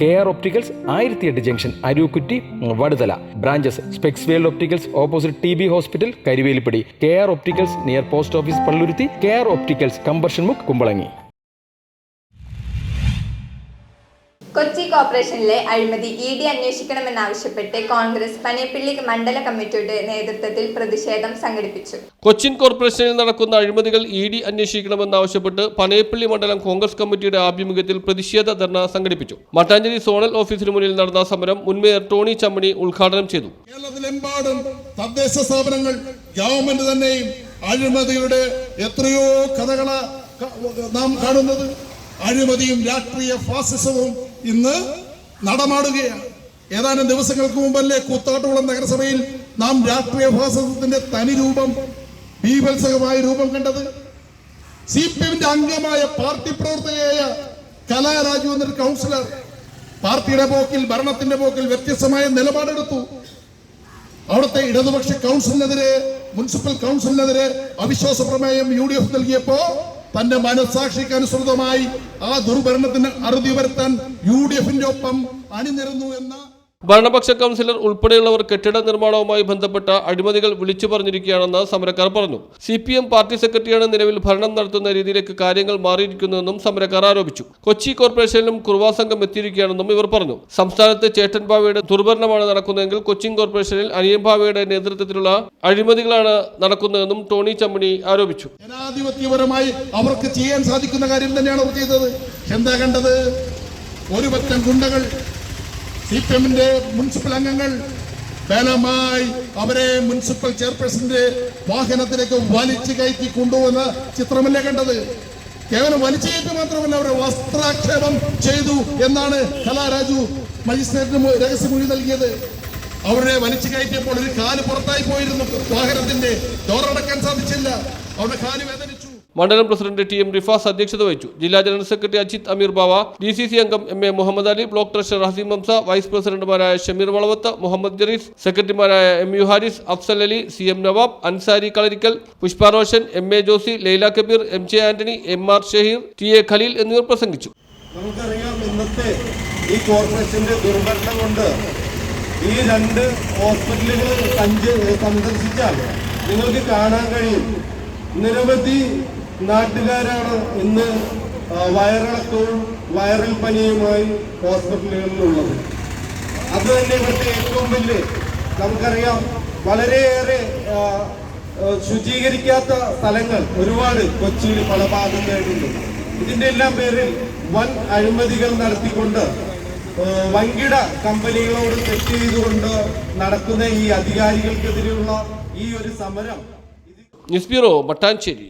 K R opticals ആയിരത്തി എട്ട് junction Arookutty Vaduthala. Branches specs world opticals opposite T B hospital Karuvelippady. K R opticals near post office Palluruthy. K R opticals combustion മുക്ക് കുമ്പളങ്ങി. കൊച്ചി കോർപ്പറേഷനിലെ അഴിമതി E D അന്വേഷിക്കണമെന്നാവശ്യപ്പെട്ട് കോൺഗ്രസ് പനയപ്പള്ളി മണ്ഡല കമ്മിറ്റിയുടെ നേതൃത്വത്തിൽ പ്രതിഷേധം സംഘടിപ്പിച്ചു. കൊച്ചിൻ കോർപ്പറേഷനിൽ നടക്കുന്ന അഴിമതികൾ ഇ ഡി അന്വേഷിക്കണമെന്നാവശ്യപ്പെട്ട് പനയപ്പള്ളി മണ്ഡലം കോൺഗ്രസ് കമ്മിറ്റിയുടെ ആഭിമുഖ്യത്തിൽ പ്രതിഷേധ ധർണ സംഘടിപ്പിച്ചു. മട്ടാഞ്ചേരി സോണൽ ഓഫീസിന് മുന്നിൽ നടന്ന സമരം മുൻമേയർ ടോണി ചമ്മണി ഉദ്ഘാടനം ചെയ്തു. കേരളത്തിലെമ്പാടും തദ്ദേശ സ്ഥാപനങ്ങൾ ഗവൺമെന്റ് തന്നെയും അഴിമതിയുടെ എത്രയോ കഥകള നാം കാണുന്നത്. അഴിമതിയും രാഷ്ട്രീയ ഫാസിസവും ഇന്ന് നടമാടുകയാണ്. ഏതാനും ദിവസങ്ങൾക്ക് മുമ്പല്ലേ കൂത്താട്ടുകുളം നഗരസഭയിൽ നാം രാഷ്ട്രീയ ഭാസത്തിന്റെ തനി രൂപം ബീഭത്സകമായ രൂപം കണ്ടത്. സി പി എമ്മിന്റെ അംഗമായ പാർട്ടി പ്രവർത്തകയായ കലാരാജു എന്നൊരു കൗൺസിലർ പാർട്ടിയുടെ പോക്കിൽ ഭരണത്തിന്റെ പോക്കിൽ വ്യത്യസ്തമായ നിലപാടെടുത്തു. അവിടുത്തെ ഇടതുപക്ഷ കൗൺസിലിനെതിരെ മുനിസിപ്പൽ കൗൺസിലിനെതിരെ അവിശ്വാസ പ്രമേയം യു ഡി എഫ് നൽകിയപ്പോ തന്റെ മനസാക്ഷിക്ക് അനുസൃതമായി ആ ദുർഭരണത്തിന് അറുതി വരുത്താൻ യു ഡി എഫിന്റെ ഒപ്പം അണിനിരന്നു എന്ന ഭരണപക്ഷ കൗൺസിലർ ഉൾപ്പെടെയുള്ളവർ കെട്ടിട നിർമ്മാണവുമായി ബന്ധപ്പെട്ട അഴിമതികൾ വിളിച്ചു പറഞ്ഞിരിക്കുകയാണെന്ന് സമരക്കാർ പറഞ്ഞു. സി പി എം പാർട്ടി സെക്രട്ടറിയാണ് നിലവിൽ ഭരണം നടത്തുന്ന രീതിയിലേക്ക് കാര്യങ്ങൾ മാറിയിരിക്കുന്നുവെന്നും സമരക്കാർ ആരോപിച്ചു. കൊച്ചി കോർപ്പറേഷനിലും കുർവാ സംഘം എത്തിയിരിക്കുകയാണെന്നും ഇവർ പറഞ്ഞു. സംസ്ഥാനത്ത് ചേട്ടൻ ഭാവയുടെ ദുർഭരണമാണ് നടക്കുന്നതെങ്കിൽ കൊച്ചിൻ കോർപ്പറേഷനിൽ അനിയൻ ഭാവയുടെ നേതൃത്വത്തിലുള്ള അഴിമതികളാണ് നടക്കുന്നതെന്നും ടോണി ചമ്മണി ആരോപിച്ചു. ജനാധിപത്യപരമായി അവർക്ക് ചെയ്യാൻ സാധിക്കുന്ന കാര്യം തന്നെയാണ് അവർ ചെയ്തത്. എന്താ കണ്ടത്? ഒരു പറ്റം ഗുണ്ടകൾ സി പി എമ്മിന്റെ മുനിസിപ്പൽ അംഗങ്ങൾ ബലമായി അവരെ മുനിസിപ്പൽ ചെയർപേഴ്സന്റെ വാഹനത്തിലേക്ക് വലിച്ചു കയറ്റി കൊണ്ടുവന്ന ചിത്രമല്ലേ കണ്ടത്? കേവലം വലിച്ചു കയറ്റി മാത്രമല്ല അവരെ വസ്ത്രാക്ഷേപം ചെയ്തു എന്നാണ് കലാരാജു മജിസ്ട്രേറ്റിന് രഹസ്യമൊഴി നൽകിയത്. അവരെ വലിച്ചു കയറ്റിയപ്പോൾ ഒരു കാൽ പുറത്തായി പോയിരുന്നു വാഹനത്തിന്റെ. ഡോറടക്കാൻ സാധിച്ചില്ല. അവരുടെ കാൽ വേദനിച്ചു. മണ്ഡലം പ്രസിഡന്റ് ടി എം റിഫാസ് അധ്യക്ഷത വഹിച്ചു. ജില്ലാ general secretary Ajith Ameer Bava D C C അംഗം M A Muhammad Ali block treasurer Haseem Hamsa vice പ്രസിഡന്റുമാരായ ഷമീർ വളവത്ത് മുഹമ്മദ് ജറീസ് സെക്രട്ടറിമാരായ M U Haris Afsal Ali C M Nawab Ansari Kalarikkal Pushpa Roshan M A Josy Laila Kabeer M J Antony M R Shaheer T A Khaleel എന്നിവർ പ്രസംഗിച്ചു. ഈ കോർപ്പറേഷന്റെ ദുർഭരണം കൊണ്ട് ഈ രണ്ട് ഹോസ്പിറ്റലുകൾ സഞ്ച സന്ദർശിച്ചാൽ നിങ്ങൾക്ക് കാണാൻ കഴിയും. നിരവധി നാട്ടുകാരാണ് ഇന്ന് വയറിളക്കവും വൈറൽ പനിയുമായി ഹോസ്പിറ്റലുകളിലുള്ളത്. അത് തന്നെ ഇവിടുത്തെ ഏറ്റവും വലിയ നമുക്കറിയാം വളരെയേറെ ശുചീകരിക്കാത്ത സ്ഥലങ്ങൾ ഒരുപാട് കൊച്ചിയിൽ പല ഭാഗത്തായിട്ടുണ്ട്. ഇതിന്റെ എല്ലാം പേരിൽ വൻ അഴിമതികൾ നടത്തിക്കൊണ്ട് വൻകിട കമ്പനികളോട് തെറ്റ് ചെയ്തുകൊണ്ട് നടക്കുന്ന ഈ അധികാരികൾക്കെതിരെയുള്ള ഈ ഒരു സമരം ന്യൂസ് ബ്യൂറോ മട്ടാഞ്ചേരി.